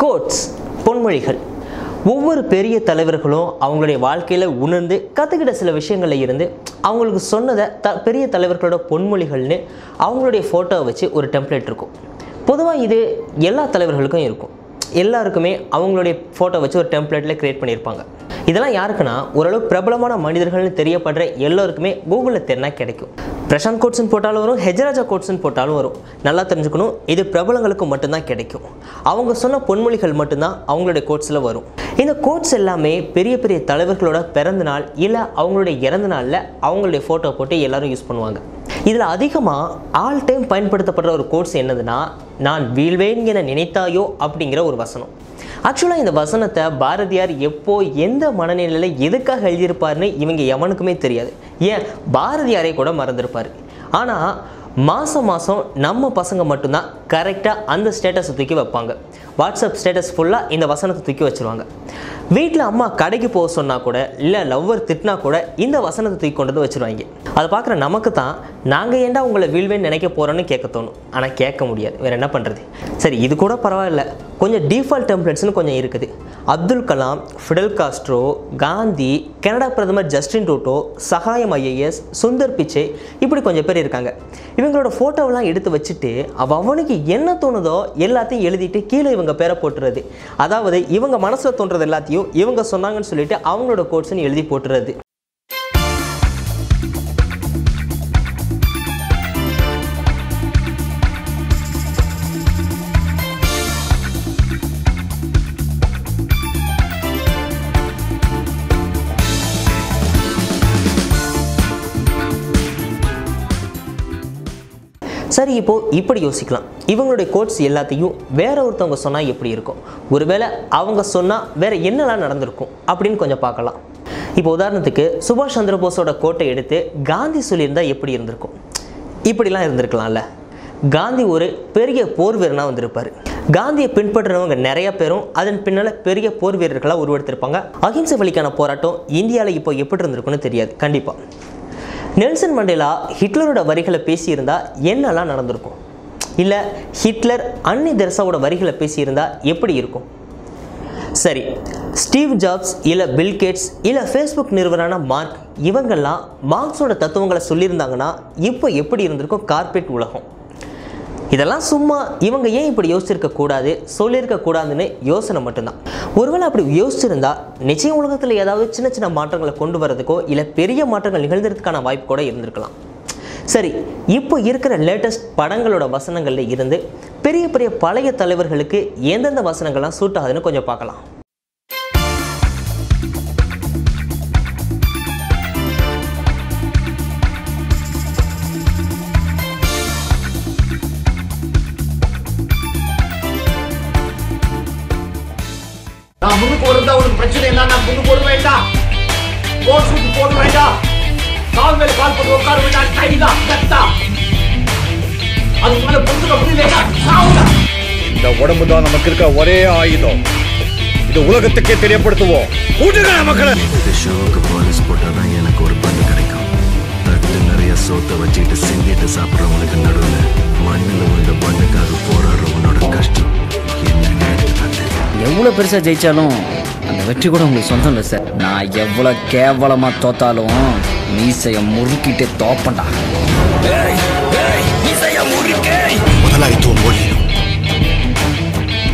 Quotes பொன்மொழிகள். ஒவ்வொரு பெரிய தலைவர்களும் அவங்களுடைய வாழ்க்கையில் உணர்ந்து கற்றுக்கிட்ட சில விஷயங்களில் இருந்து அவங்களுக்கு சொன்னதை த பெரிய தலைவர்களோட பொன்மொழிகள்னு அவங்களுடைய ஃபோட்டோவை வச்சு ஒரு டெம்ப்ளேட் இருக்கும். பொதுவாக இது எல்லா தலைவர்களுக்கும் இருக்கும். எல்லாருக்குமே அவங்களுடைய ஃபோட்டோ வச்சு ஒரு டெம்ப்ளேட்டில் க்ரியேட் பண்ணியிருப்பாங்க. இதெல்லாம் யாருக்குன்னா ஓரளவு பிரபலமான மனிதர்கள்னு தெரியப்படுற எல்லோருக்குமே கூகுளில் தேடினா கிடைக்கும். பிரசாந்த் கோட்ஸ்னு போட்டாலும் வரும் ஹெஜராஜா கோட்ஸ்னு போட்டாலும் வரும். நல்லா தெரிஞ்சுக்கணும் இது பிரபலங்களுக்கு மட்டும்தான் கிடைக்கும். அவங்க சொன்ன பொன்மொழிகள் மட்டும்தான் அவங்களுடைய கோட்ஸில் வரும். இந்த கோட்ஸ் எல்லாமே பெரிய பெரிய தலைவர்களோட பிறந்த நாள் இல்லை அவங்களுடைய இறந்த நாளில் அவங்களுடைய ஃபோட்டோ போட்டு எல்லாரும் யூஸ் பண்ணுவாங்க. இதில் அதிகமாக ஆல் டைம் பயன்படுத்தப்படுற ஒரு கோட்ஸ் என்னதுன்னா நான் வீழ்வேன் என நினைத்தாயோ? அப்படிங்கிற ஒரு வசனம். ஆக்சுவலாக இந்த வசனத்தை பாரதியார் எப்போ எந்த மனநிலையில் எதுக்காக எழுதியிருப்பாருன்னு இவங்க எவனுக்குமே தெரியாது. ஏன்? பாரதியாரை கூட மறந்துருப்பார். ஆனால் மாதம் மாதம் நம்ம பசங்க மட்டும்தான் கரெக்டாக அந்த ஸ்டேட்டஸை தூக்கி வைப்பாங்க. வாட்ஸ்அப் ஸ்டேட்டஸ் ஃபுல்லாக இந்த வசனத்தை தூக்கி வச்சுருவாங்க. வீட்டில் அம்மா கடைக்கு போக சொன்னால் கூட இல்லை லவ்வர் திட்டினா கூட இந்த வசனத்தை தூக்கி கொண்டு வந்து வச்சுருவாங்க. அதை பார்க்குற நமக்கு தான் நாங்கள் ஏன்டா உங்களை வீழ்வேன்னு நினைக்க போகிறோன்னு கேட்க தோணும். ஆனால் கேட்க முடியாது. வேறு என்ன பண்ணுறது சரி இது கூட பரவாயில்ல. கொஞ்சம் டிஃபால்ட் டெம்ப்ளேட்ஸ்னு கொஞ்சம் இருக்குது. Abdul Kalam Fidel Castro Gandhi Canada பிரதமர் ஜஸ்டின் டூட்டோ சகாயம் ஐஏஎஸ் சுந்தர் பிச்சை இப்படி கொஞ்சம் பேர் இருக்காங்க. இவங்களோட ஃபோட்டோவெல்லாம் எடுத்து வச்சுட்டு அவனுக்கு என்ன தோணுதோ எல்லாத்தையும் எழுதிட்டு கீழே இவங்க பேரை போட்டுறது. அதாவது இவங்க மனசில் தோன்றது எல்லாத்தையும் இவங்க சொன்னாங்கன்னு சொல்லிட்டு அவங்களோட கோட்ஸ்ன்னு எழுதி போட்டுறது. சரி இப்போ இப்படி யோசிக்கலாம். இவங்களுடைய கோட்ஸ் எல்லாத்தையும் வேற ஒருத்தவங்க சொன்னால் எப்படி இருக்கும்? ஒருவேளை அவங்க சொன்னால் வேற என்னெல்லாம் நடந்திருக்கும் அப்படின்னு கொஞ்சம் பார்க்கலாம். இப்போ உதாரணத்துக்கு சுபாஷ் சந்திர போஸோட கோட்டை எடுத்து காந்தி சொல்லியிருந்தா எப்படி இருந்திருக்கும்? இப்படிலாம் இருந்திருக்கலாம்ல. காந்தி ஒரு பெரிய போர் வீரனாக வந்திருப்பார். காந்தியை பின்பற்றுறவங்க நிறைய பேரும் அதன் பின்னால் பெரிய போர் வீரர்களாக உருவெடுத்திருப்பாங்க. அகிம்சை வழிக்கான போராட்டம் இந்தியாவில் இப்போ எப்படி இருந்திருக்குன்னு தெரியாது. கண்டிப்பாக நெல்சன் மண்டேலா ஹிட்லரோட வரிகளை பேசியிருந்தா என்னெல்லாம் நடந்திருக்கும்? இல்லை ஹிட்லர் அன்னி தெரசாவோட வரிகளை பேசியிருந்தா எப்படி இருக்கும்? சரி ஸ்டீவ் ஜாப்ஸ் இல்லை பில்கேட்ஸ் இல்லை ஃபேஸ்புக் நிறுவனான மார்க் இவங்கெல்லாம் மார்க்ஸோட தத்துவங்களை சொல்லியிருந்தாங்கன்னா இப்போ எப்படி இருந்திருக்கும் கார்பெட் உலகம்? இதெல்லாம் சும்மா இவங்க ஏன் இப்படி யோசிச்சிருக்க கூடாது சொல்லியிருக்க கூடாதுன்னு யோசனை மட்டும்தான். ஒருவேளை அப்படி யோசிச்சிருந்தா நிச்சயம் உலகத்தில் ஏதாவது சின்ன சின்ன மாற்றங்களை கொண்டு வரதுக்கோ இல்லை பெரிய மாற்றங்கள் நிகழ்ந்ததுக்கான வாய்ப்பு கூட இருந்திருக்கலாம். சரி இப்போ இருக்கிற லேட்டஸ்ட் படங்களோட வசனங்களில் இருந்து பெரிய பெரிய பழைய தலைவர்களுக்கு எந்தெந்த வசனங்கள்லாம் சூட் ஆகுதுன்னு கொஞ்சம் பார்க்கலாம். நான் முன்னுக்கு வருந்தா உனக்கு பிரச்சனை என்ன நான் முன்னுக்கு போட வேண்டாம் கோட் சூட் போட வேண்டாம் கால் மேல கால் போட்டு உட்கார வேண்டாம் கைதா கத்தா அதுக்கு மேல பொறுத்துக்க முடியல சாவுடா. இந்த உடம்பு தான் நமக்கு இருக்க ஒரே ஆயுதம். இது உலகத்துக்கே தெரியப்படுத்துவோம். கூட்டுங்க மக்களை. இது ஷோக்கு போலீஸ் போட்டால் தான் எனக்கு ஒரு பண்ணு கிடைக்கும். தட்டு நிறைய சோத்தை வச்சுட்டு சிந்திட்டு சாப்பிட்றவங்களுக்கு நடுவில் எவ்வளோ பெருசாக ஜெயிச்சாலும் அந்த வெற்றி கூட உங்களுக்கு சொந்தம் இல்லை சார் நான் எவ்வளோ கேவலமாக தோத்தாலும் மீசையை முறுக்கிட்டு தோப்பண்டா முதலாளித்துவம் ஒழியணும்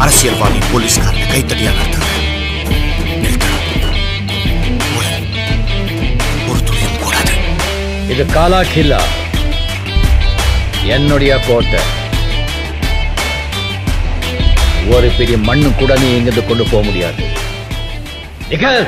அரசியல்வாதி போலீஸ்காரனை கைத்தடியா நடத்துங்க நிறுத்தணும் ஒரு ஒரு துளியும் கூடாது இது காலா கில்லா என்னுடைய கோட்டை. ஒரு பெரிய மண்ணு கூட நீ எங்கிருந்து கொண்டு போக முடியாது. நிகழ்